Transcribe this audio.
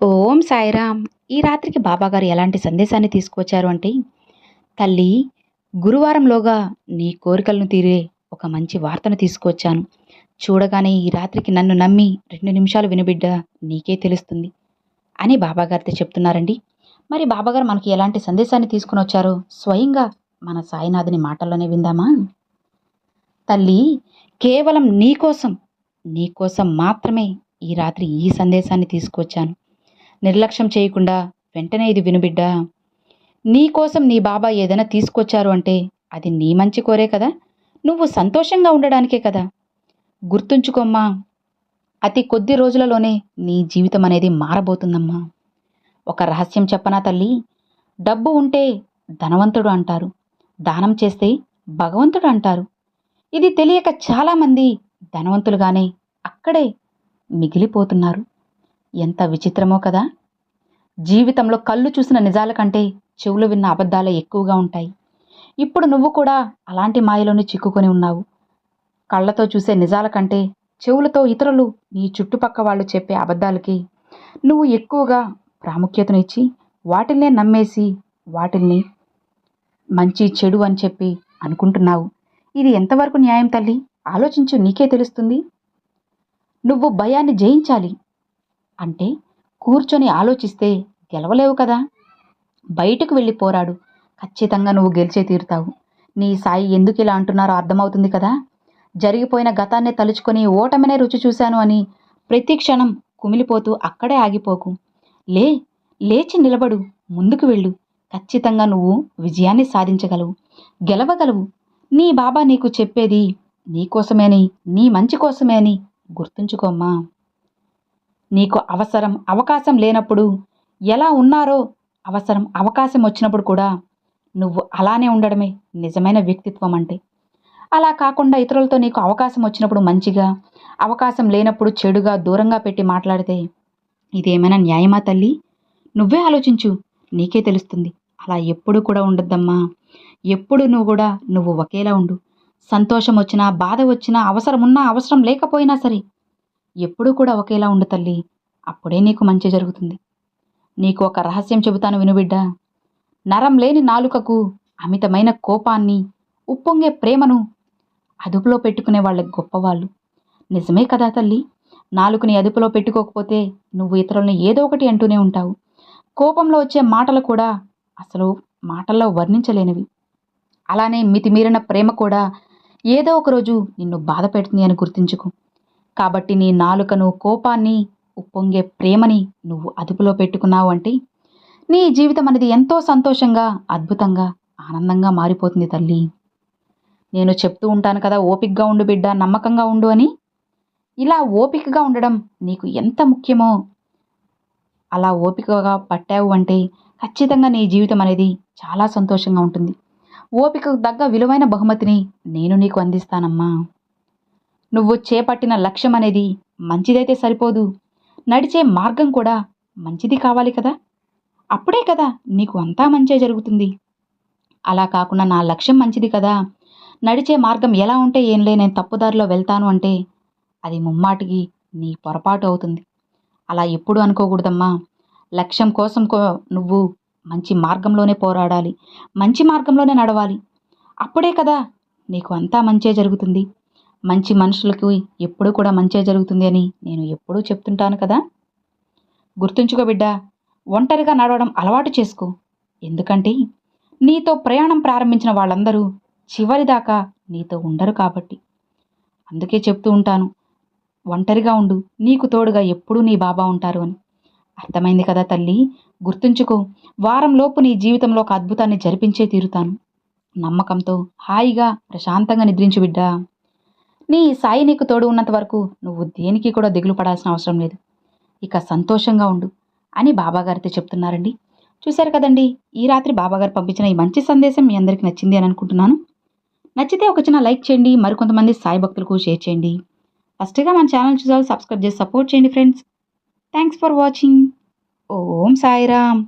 ఓం సాయిరామ్. ఈ రాత్రికి బాబాగారు ఎలాంటి సందేశాన్ని తీసుకొచ్చారు అంటే తల్లి గురువారంలోగా నీ కోరికలను తీరే ఒక మంచి వార్తను తీసుకొచ్చాను చూడగానే ఈ రాత్రికి నన్ను నమ్మి రెండు నిమిషాలు వినబిడ్డ నీకే తెలుస్తుంది అని బాబాగారితో చెప్తున్నారండి. మరి బాబాగారు మనకి ఎలాంటి సందేశాన్ని తీసుకుని వచ్చారో స్వయంగా మన సాయినాథుని మాటల్లోనే విందామా? తల్లి కేవలం నీకోసం నీకోసం మాత్రమే ఈ రాత్రి ఈ సందేశాన్ని తీసుకొచ్చాను నిర్లక్ష్యం చేయకుండా వెంటనే ఇది వినుబిడ్డా నీ కోసం నీ బాబా ఏదైనా తీసుకొచ్చారు అంటే అది నీ మంచి కోరే కదా. నువ్వు సంతోషంగా ఉండడానికే కదా. గుర్తుంచుకోమ్మా అతి కొద్ది రోజులలోనే నీ జీవితం అనేది మారబోతుందమ్మా. ఒక రహస్యం చెప్పనా తల్లి? డబ్బు ఉంటే ధనవంతుడు అంటారు. దానం చేస్తే భగవంతుడు అంటారు. ఇది తెలియక చాలామంది ధనవంతులుగానే అక్కడే మిగిలిపోతున్నారు. ఎంత విచిత్రమో కదా. జీవితంలో కళ్ళు చూసిన నిజాల కంటే చెవులు విన్న అబద్ధాలే ఎక్కువగా ఉంటాయి. ఇప్పుడు నువ్వు కూడా అలాంటి మాయలోనే చిక్కుకొని ఉన్నావు. కళ్ళతో చూసే నిజాల కంటే చెవులతో ఇతరులు నీ చుట్టుపక్క వాళ్ళు చెప్పే అబద్ధాలకి నువ్వు ఎక్కువగా ప్రాముఖ్యతను ఇచ్చి వాటిల్నే నమ్మేసి వాటిల్ని మంచి చెడు అని చెప్పి అనుకుంటున్నావు. ఇది ఎంతవరకు న్యాయం తల్లి? ఆలోచించు నీకే తెలుస్తుంది. నువ్వు భయాన్ని జయించాలి. అంటే కూర్చొని ఆలోచిస్తే గెలవలేవు కదా. బయటకు వెళ్ళి పోరాడు. ఖచ్చితంగా నువ్వు గెలిచే తీరుతావు. నీ సాయి ఎందుకు ఇలా అంటున్నారో అర్థమవుతుంది కదా. జరిగిపోయిన గతాన్ని తలుచుకొని ఓటమినే రుచి చూశాను అని ప్రతి క్షణం కుమిలిపోతూ అక్కడే ఆగిపోకు. లే లేచి నిలబడు. ముందుకు వెళ్ళు. ఖచ్చితంగా నువ్వు విజయాన్ని సాధించగలవు. గెలవగలవు. నీ బాబా నీకు చెప్పేది నీకోసమేని నీ మంచి కోసమే అని గుర్తుంచుకోమ్మా నీకు అవసరం అవకాశం లేనప్పుడు ఎలా ఉన్నారో అవసరం అవకాశం వచ్చినప్పుడు కూడా నువ్వు అలానే ఉండడమే నిజమైన వ్యక్తిత్వం అంటే. అలా కాకుండా ఇతరులతో నీకు అవకాశం వచ్చినప్పుడు మంచిగా అవకాశం లేనప్పుడు చెడుగా దూరంగా పెట్టి మాట్లాడితే ఇదేమైనా న్యాయమా తల్లి? నువ్వే ఆలోచించు నీకే తెలుస్తుంది. అలా ఎప్పుడు కూడా ఉండద్దమ్మా. ఎప్పుడు నువ్వు కూడా నువ్వు ఒకేలా ఉండు. సంతోషం వచ్చినా బాధ వచ్చినా అవసరం ఉన్నా అవసరం లేకపోయినా సరే ఎప్పుడూ కూడా ఒకేలా ఉండు తల్లి. అప్పుడే నీకు మంచి జరుగుతుంది. నీకు ఒక రహస్యం చెబుతాను వినుబిడ్డ నరం లేని నాలుకకు అమితమైన కోపాన్ని ఉప్పొంగే ప్రేమను అదుపులో పెట్టుకునే వాళ్ళ గొప్పవాళ్ళు. నిజమే కదా తల్లి. నాలుకని అదుపులో పెట్టుకోకపోతే నువ్వు ఇతరులను ఏదో ఒకటి అంటూనే ఉంటావు. కోపంలో వచ్చే మాటలు కూడా అసలు మాటల్లో వర్ణించలేనివి. అలానే మితిమీరిన ప్రేమ కూడా ఏదో ఒకరోజు నిన్ను బాధ పెడుతుంది అని గుర్తించుకో. కాబట్టి నీ నాలుకను కోపాన్ని ఉప్పొంగే ప్రేమని నువ్వు అదుపులో పెట్టుకున్నావు అంటే నీ జీవితం అనేది ఎంతో సంతోషంగా అద్భుతంగా ఆనందంగా మారిపోతుంది తల్లి. నేను చెప్తూ ఉంటాను కదా ఓపికగా ఉండు బిడ్డ నమ్మకంగా ఉండు అని. ఇలా ఓపికగా ఉండడం నీకు ఎంత ముఖ్యమో అలా ఓపికగా పట్టావు అంటే ఖచ్చితంగా నీ జీవితం అనేది చాలా సంతోషంగా ఉంటుంది. ఓపికకు తగ్గ విలువైన బహుమతిని నేను నీకు అందిస్తానమ్మా. నువ్వు చేపట్టిన లక్ష్యం అనేది మంచిదైతే సరిపోదు. నడిచే మార్గం కూడా మంచిది కావాలి కదా? అప్పుడే కదా నీకు అంతా మంచే జరుగుతుంది. అలా కాకుండా నా లక్ష్యం మంచిది కదా. నడిచే మార్గం ఎలా ఉంటే ఏంలే నేను తప్పుదారిలో వెళ్తాను అంటే అది ముమ్మాటికి నీ పొరపాటు అవుతుంది. అలా ఎప్పుడు అనుకోకూడదమ్మా. లక్ష్యం కోసం కో నువ్వు మంచి మార్గంలోనే పోరాడాలి. మంచి మార్గంలోనే నడవాలి. అప్పుడే కదా నీకు అంతా మంచే జరుగుతుంది. మంచి మనుషులకు ఎప్పుడూ కూడా మంచే జరుగుతుంది అని నేను ఎప్పుడూ చెప్తుంటాను కదా. గుర్తుంచుకో బిడ్డ ఒంటరిగా నడవడం అలవాటు చేసుకో. ఎందుకంటే నీతో ప్రయాణం ప్రారంభించిన వాళ్ళందరూ చివరిదాకా నీతో ఉండరు కాబట్టి. అందుకే చెప్తూ ఉంటాను ఒంటరిగా ఉండు నీకు తోడుగా ఎప్పుడూ నీ బాబా ఉంటారు అని. అర్థమైంది కదా తల్లి? గుర్తుంచుకో వారంలోపు నీ జీవితంలో ఒక అద్భుతాన్ని జరిపించే తీరుతాను. నమ్మకంతో హాయిగా ప్రశాంతంగా నిద్రించు బిడ్డా. నీ సాయి నీకు తోడు ఉన్నంత వరకు నువ్వు దేనికి కూడా దిగులు పడాల్సిన అవసరం లేదు. ఇక సంతోషంగా ఉండు అని బాబాగారితో చెప్తున్నారండి. చూశారు కదండి ఈ రాత్రి బాబాగారు పంపించిన ఈ మంచి సందేశం మీ అందరికీ నచ్చింది అని అనుకుంటున్నాను. నచ్చితే ఒక చిన్న లైక్ చేయండి మరికొంతమంది సాయి భక్తులకు షేర్ చేయండి. ఫస్ట్గా మన ఛానల్ చూసారు సబ్స్క్రైబ్ చేసి సపోర్ట్ చేయండి friends. Thanks for watching. Om Sairam.